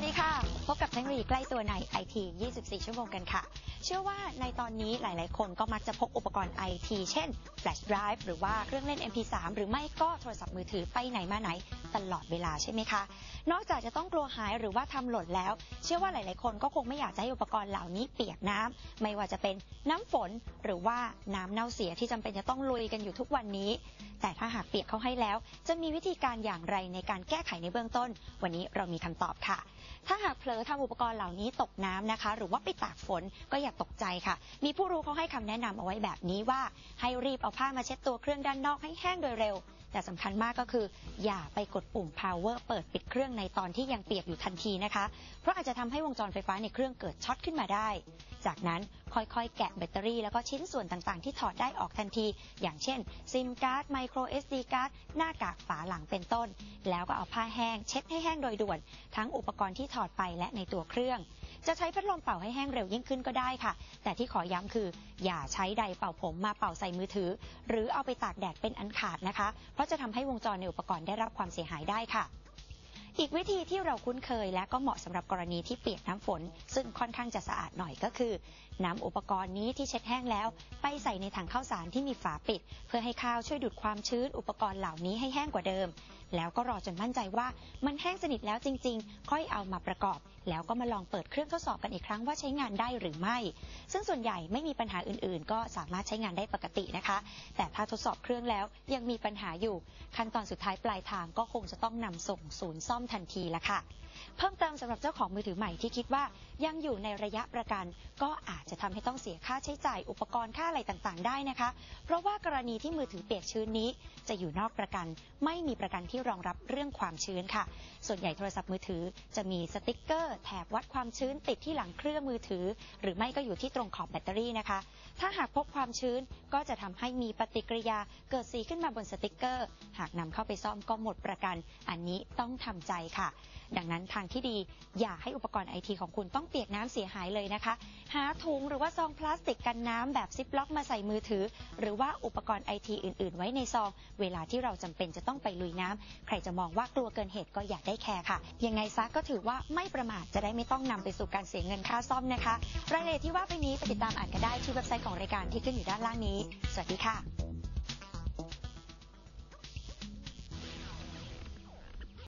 วัสดีค่ะ พบกับเทคโนโลยีใกล้ตัวใน IT 24 ชั่วโมงกันค่ะ เชื่อว่าในตอนนี้หลาย ๆ คนก็มักจะพกอุปกรณ์ IT เช่น flash drive หรือว่าเครื่องเล่น MP3 หรือไม่ก็โทรศัพท์มือถือไปไหนมาไหนตลอดเวลาใช่ไหมคะ นอกจากจะต้องกลัวหายหรือว่าทำหล่นแล้ว เชื่อว่าหลาย ๆ คนก็คงไม่อยากจะให้อุปกรณ์เหล่านี้เปียกน้ำไม่ว่าจะเป็นน้ำฝนหรือว่าน้ำเน่าเสียที่จำเป็นจะต้องลุยกันอยู่ทุกวันนี้ แต่ถ้าหากเปียกเข้าให้แล้ว จะมีวิธีการอย่างไรในการแก้ไขในเบื้องต้น วันนี้เรามีคำตอบค่ะ ถ้าหากเผลอทำอุปกรณ์เหล่านี้ตกน้ำนะคะ หรือว่าไปตากฝนก็อย่าตกใจค่ะ มีผู้รู้เขาให้คำแนะนำเอาไว้แบบนี้ว่า ให้รีบเอาผ้ามาเช็ดตัวเครื่องด้านนอกให้แห้งโดยเร็ว แต่สำคัญมากก็คือ อย่าไปกดปุ่ม power เปิดปิดเครื่องในตอนที่ยังเปียกอยู่ทันทีนะคะ เพราะอาจจะทำให้วงจรไฟฟ้าในเครื่องเกิดช็อตขึ้นมาได้ จากนั้นค่อยๆ แกะแบตเตอรี่แล้วก็ชิ้นส่วนต่างๆ ที่ถอดได้ออกทันที อย่างเช่น ซิมการ์ดไมโคร SD การ์ดหน้ากากฝาหลังเป็นต้น แล้วก็เอาผ้าแห้ง เช็ดให้แห้งโดยด่วน ทั้งอุปกรณ์ที่ถอดไปและในตัวเครื่อง จะใช้พัดลมเป่าให้แห้งเร็วยิ่งขึ้นก็ได้ค่ะ แต่ที่ขอย้ำคือ อย่าใช้ไดเป่าผมมาเป่าใส่มือถือ หรือเอาไปตากแดดเป็นอันขาดนะคะ เพราะจะทำให้วงจรในอุปกรณ์ได้รับความเสียหายได้ค่ะ อีกวิธีที่เราคุ้นเคยและก็เหมาะสำหรับกรณีที่เปียกน้ำฝน ซึ่งค่อนข้างจะสะอาดหน่อยก็คือนำอุปกรณ์นี้ที่เช็ดแห้งแล้ว ไปใส่ในถังข้าวสารที่มีฝาปิด เพื่อให้ข้าวช่วยดูดความชื้นอุปกรณ์เหล่านี้ให้แห้งกว่าเดิม แล้วก็รอจนมั่นใจว่ามันแห้งสนิทแล้วจริง ๆ ค่อยเอามาประกอบ แล้วก็มาลองเปิดเครื่องทดสอบกันอีกครั้งว่าใช้งานได้หรือไม่ ซึ่งส่วนใหญ่ไม่มีปัญหาอื่นๆ ก็สามารถใช้งานได้ปกตินะคะ แต่ถ้าทดสอบเครื่องแล้วยังมีปัญหาอยู่ ขั้นตอนสุดท้ายปลายทางก็คงจะต้องนำส่งศูนย์ซ่อมทันทีละค่ะ เพิ่มเติมสำหรับเจ้าของมือถือใหม่ที่คิดว่ายังอยู่ในระยะประกัน ก็อาจจะทำให้ต้องเสียค่าใช้จ่ายอุปกรณ์ค่าอะไรต่างๆ ได้นะคะ เพราะว่ากรณีที่มือถือเปียกชื้นนี้ จะอยู่นอกประกัน ไม่มีประกันที่รองรับเรื่องความชื้นค่ะ ส่วนใหญ่โทรศัพท์มือถือจะมีสติ๊กเกอร์แถบวัดความชื้นติดที่หลังเครื่องมือถือ หรือไม่ก็อยู่ที่ตรงขอบแบตเตอรี่นะคะ ถ้าหากพบความชื้นก็จะทำให้มีปฏิกิริยาเกิดสีขึ้นมาบนสติกเกอร์ หากนำเข้าไปซ่อมก็หมดประกัน อันนี้ต้องทำใจค่ะ ดังนั้นทางที่ดีอย่าให้อุปกรณ์ไอทีของคุณต้องเปียกน้ำเสียหายเลยนะคะ หาถุงหรือว่าซองพลาสติกกันน้ำแบบซิปล็อกมาใส่มือถือ หรือว่าอุปกรณ์ไอทีอื่น ๆ ไว้ในซอง เวลาที่เราจำเป็นจะต้องไปลุยน้ำใครจะมองว่ากลัวเกินเหตุก็อย่าได้แคร์ค่ะ ยังไงซะก็ถือว่าไม่ประมาทจะได้ไม่ต้องนำไปสู่การเสียเงินค่าซ่อมนะคะ รายละเอียดที่ว่าไปนี้ไปติดตามอ่านกันได้ที่เว็บไซต์ของรายการที่ขึ้นอยู่ด้านล่างนี้ สวัสดีค่ะ